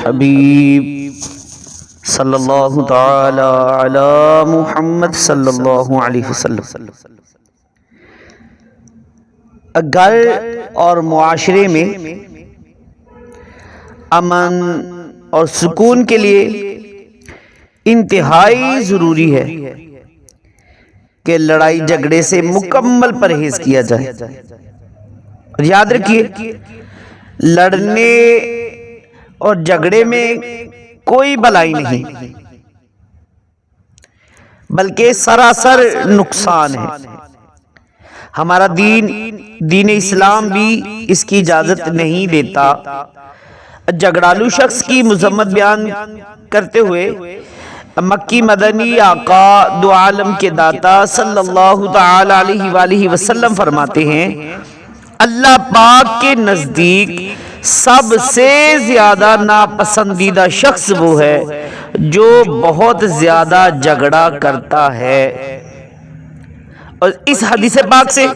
हबीब। सल्लल्लाहु ताला अला मुहम्मद सल्लल्लाहु अलैहि वसल्लम। घर और मुआशरे में अमन और सुकून के लिए इंतहाई ज़रूरी है कि लड़ाई झगड़े से मुकम्मल परहेज किया जाए। याद रखिए लड़ने और झगड़े में कोई भलाई नहीं। बल्कि सरासर नुकसान है। हमारा दीन दीन इस्लाम भी इसकी इजाज़त नहीं देता। झगड़ालू शख्स की मजम्मत बयान करते हुए मक्की मदनी आका दो आलम के दाता सल्लल्लाहु अलैहि वसल्लम फरमाते हैं अल्लाह पाक के नज़दीक सबसे ज़्यादा नापसंदीदा शख्स वो है जो बहुत ज़्यादा झगड़ा करता है। और इस हदीस पाक से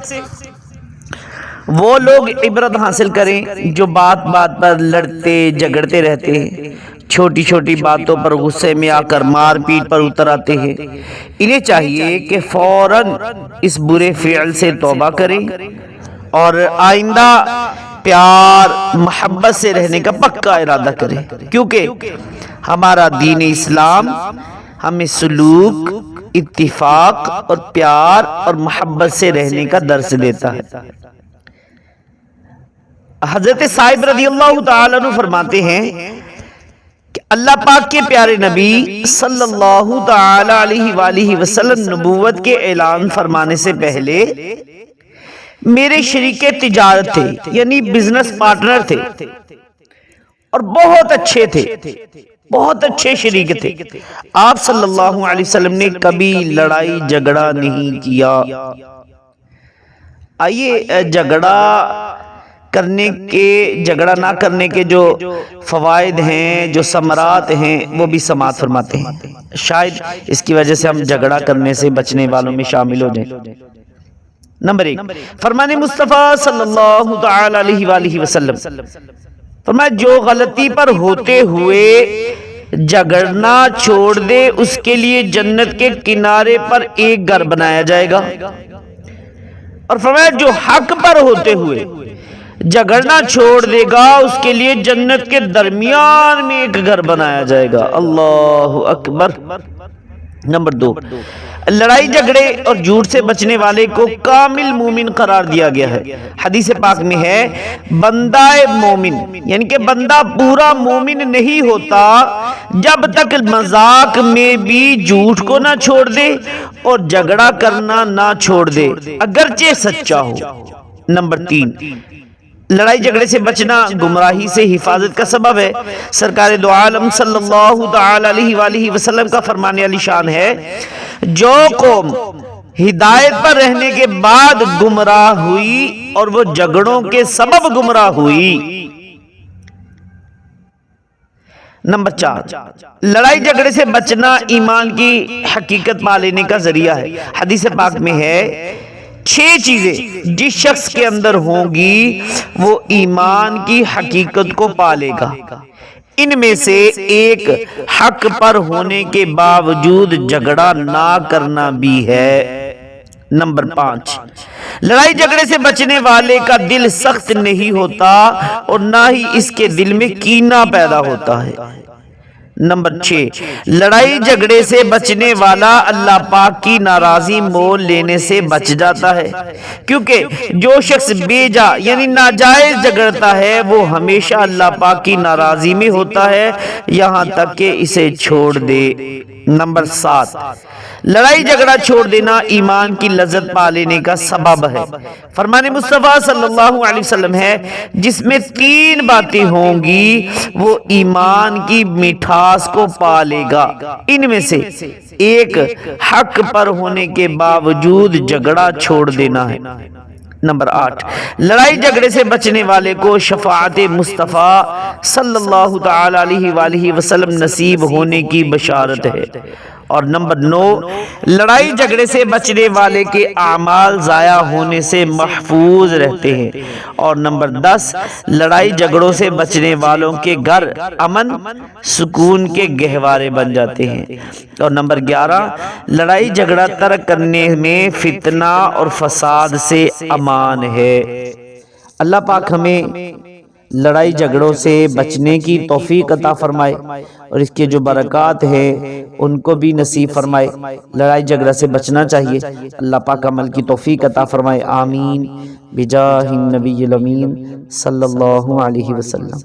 वो लोग इबरत हासिल करें जो बात बात पर लड़ते, झगड़ते रहते हैं। छोटी छोटी बातों पर गुस्से में आकर मारपीट पर उतर आते हैं। इन्हें चाहिए कि फ़ौरन इस बुरे फ़ियल से तौबा करें। और आइंदा प्यार मोहब्बत से रहने का पक्का इरादा करें। क्योंकि हमारा दीन इस्लाम हमें सलूक इत्तिफाक और प्यार और मोहब्बत से रहने का दर्स देता है। हज़रत साहिब रदी अल्लाह फरमाते हैं कि अल्लाह पाक के प्यारे नबी सल्लल्लाहु अलैहि वसल्लम नबूवत के ऐलान फरमाने से पहले मेरे शरीक तिजारत थे यानी बिज़नेस पार्टनर थे। और बहुत अच्छे थे बहुत अच्छे शरीक थे। आप सल्लल्लाहु अलैहि वसल्लम ने कभी लड़ाई झगड़ा नहीं किया। आइए झगड़ा करने के झगड़ा ना करने के जो फवायद हैं जो समरात हैं वो भी समात फरमाते हैं। शायद इसकी वजह से हम झगड़ा करने से बचने वालों में शामिल हो जाए। नंबर एक। फरमाने मुस्तफ़ा सल्लल्लाहु अलैहि वसल्लम फरमाया जो गलती पर होते हुए झगड़ना छोड़ दे उसके लिए जन्नत के किनारे पर एक घर बनाया जाएगा। और फरमाया जो हक पर होते हुए झगड़ना छोड़ देगा उसके लिए जन्नत के दरमियान में एक घर बनाया जाएगा। अल्लाह अकबर। नंबर दो लड़ाई झगड़े और झूठ से बचने वाले को कामिल मोमिन करार दिया गया है। हदीस पाक में है बंदा मोमिन यानी कि बंदा पूरा मोमिन नहीं होता जब तक मज़ाक में भी झूठ को ना छोड़ दे और झगड़ा करना ना छोड़ दे अगरचे सच्चा हो। नंबर तीन। लड़ाई झगड़े से बचना गुमराही से हिफाजत का सबब है। सरकार दो आलम सल्लल्लाहु वसल्लम का फरमाने वाली शान है। जो कौम हिदायत पर रहने के बाद गुमराह हुई और वो झगड़ों के सबब गुमराह हुई। नंबर चार, लड़ाई झगड़े से बचना ईमान की हकीकत पा लेने का ज़रिया है। हदीस पाक में है छह चीज़ें जिस शख्स के अंदर होंगी, वो ईमान की हकीकत को पालेगा। इनमें से एक हक पर होने के बावजूद झगड़ा ना करना भी है। नंबर पाँच, लड़ाई झगड़े से बचने वाले का दिल सख्त नहीं होता और ना ही इसके दिल में कीना पैदा होता है। नंबर छः लड़ाई झगड़े से बचने वाला अल्लाह पाक की नाराजी मोल लेने से बच जाता है। क्योंकि जो शख्स बेजा यानी नाजायज झगड़ता है वो हमेशा अल्लाह पाक की नाराजी में होता है। यहाँ तक कि इसे छोड़ दे। नंबर सात, लड़ाई झगड़ा छोड़ देना ईमान की लज्जत पा लेने का सबब है। फरमाने मुस्तफ़ा सल्लल्लाहु अलैहि वसल्लम है, जिसमें तीन बातें होंगी, वो ईमान की मिठास को पा लेगा। इनमें से एक, हक पर होने के बावजूद झगड़ा छोड़ देना है। नंबर आठ लड़ाई झगड़े से बचने वाले को शफात मुस्तफ़ा सल्लल्लाहु अलैहि वसल्लम नसीब होने की बशारत है। और नंबर नौ लड़ाई झगड़े से बचने वाले के अमाल ज़ाया होने से महफूज रहते हैं। और नंबर दस लड़ाई झगड़ों से बचने वालों के घर अमन सुकून के गहवारे बन जाते हैं। और नंबर ग्यारह लड़ाई झगड़ा तर्क करने में फितना और फसाद से अमान है। अल्लाह पाक हमें लड़ाई झगड़ों से बचने की तोफ़ी अता फरमाए और इसके जो बरक़ात हैं, उनको भी नसीब फरमाए। लड़ाई झगड़ा से बचना चाहिए। अल्लाह पाक अमल की तोफ़ी अता फरमाए। आमीन। बिजाहिन नबी सल्लल्लाहु अलैहि वसल्लम।